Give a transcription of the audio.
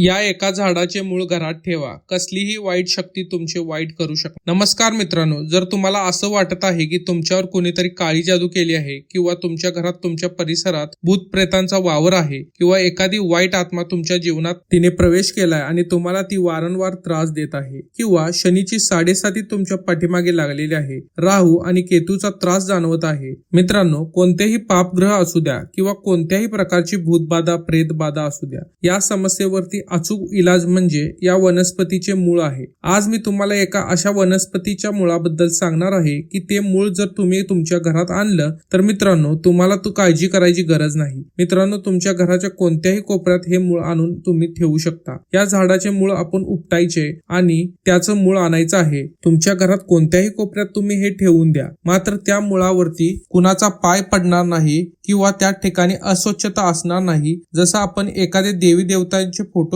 या एका झाडाचे मूळ घरात ठेवा. कसलीही वाईट शक्ती तुमचे वाईट करू शकते. नमस्कार मित्रांनो जर तुम्हाला असं वाटत आहे की तुमच्यावर कोणीतरी काळी जादू केली आहे किंवा तुमच्या घरात तुमच्या परिसरात भूत प्रेतांचा वावर आहे किंवा एखादी वाईट आत्मा तुमच्या जीवनात तिने प्रवेश केलाय आणि तुम्हाला ती वारंवार त्रास देत आहे किंवा शनीची साडेसाती तुमच्या पाठीमागे लागलेली आहे राहू आणि केतूचा त्रास जाणवत आहे. मित्रांनो कोणतेही पापग्रह असू द्या किंवा कोणत्याही प्रकारची भूतबाधा प्रेतबाधा असू द्या या समस्येवरती अचूक इलाज म्हणजे या वनस्पतीचे मूळ आहे. आज मी तुम्हाला एका अशा वनस्पतीच्या मुळाबद्दल सांगणार आहे की ते मूळ जर तुम्ही तुमच्या घरात आणलं तर मित्रांनो तुम्हाला तू काळजी करायची गरज नाही. मित्रांनो तुमच्या घराच्या कोणत्याही कोपऱ्यात हे मूळ आणून तुम्ही ठेवू शकता. या झाडाचे मूळ आपण उपटायचे आणि त्याचं मूळ आणायचं आहे. तुमच्या घरात कोणत्याही कोपऱ्यात तुम्ही हे ठेवून द्या. मात्र त्या मुळावरती कुणाचा पाय पडणार नाही किंवा त्या ठिकाणी अस्वच्छता असणार नाही. जसं आपण एखाद्या देवी देवतांचे फोटो